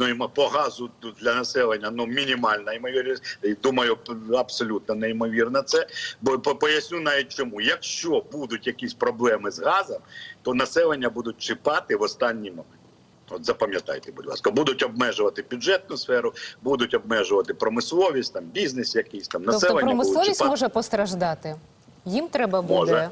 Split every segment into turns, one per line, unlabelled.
м- по газу для населення ну мінімальна ймовірність. Думаю, абсолютно неймовірно це. Бо поясню навіть чому. Якщо будуть якісь проблеми з газом, то населення будуть чіпати в останній момент. От запам'ятайте, будь ласка, будуть обмежувати бюджетну сферу, будуть обмежувати промисловість, там бізнес якийсь там
Тобто
населення. будуть
промисловість може постраждати. Їм треба буде.
Може.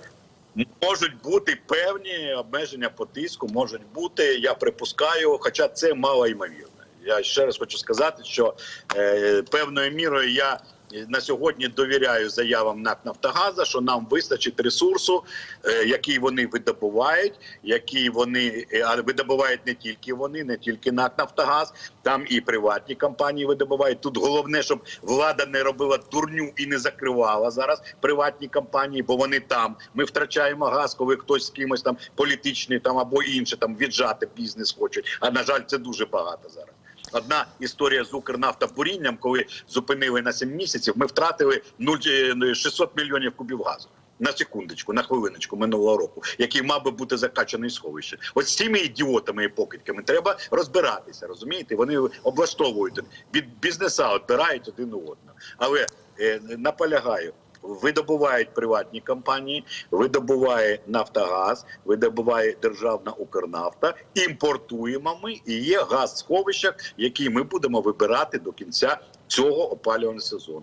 Можуть бути певні обмеження по тиску, можуть бути, я припускаю, хоча це мало ймовірно. Я ще раз хочу сказати, що е, певною мірою я на сьогодні довіряю заявам НАК Нафтогаза, що нам вистачить ресурсу, е, який вони видобувають, який вони е, а видобувають не тільки вони, не тільки НАК Нафтогаз, там і приватні компанії видобувають. Тут головне, щоб влада не робила дурню і не закривала зараз приватні компанії, бо вони там. Ми втрачаємо газ, коли хтось з кимось там політичний там або інше там віджати бізнес хочуть. А на жаль, це дуже багато зараз. Одна історія з Укрнафтобурінням, коли зупинили на 7 місяців, ми втратили 0, е, 600 мільйонів кубів газу. На секундочку, на хвилиночку минулого року, який мав би бути закачаний сховище. Ось з цими ідіотами і покидьками треба розбиратися. Розумієте? Вони облаштовують від бізнеса, відбирають один у одного. Але е, наполягаю. Видобувають приватні компанії, видобуває Нафтогаз, видобуває державна Укрнафта. Імпортуємо ми і є газ сховищах, які ми будемо вибирати до кінця цього опалювального сезону.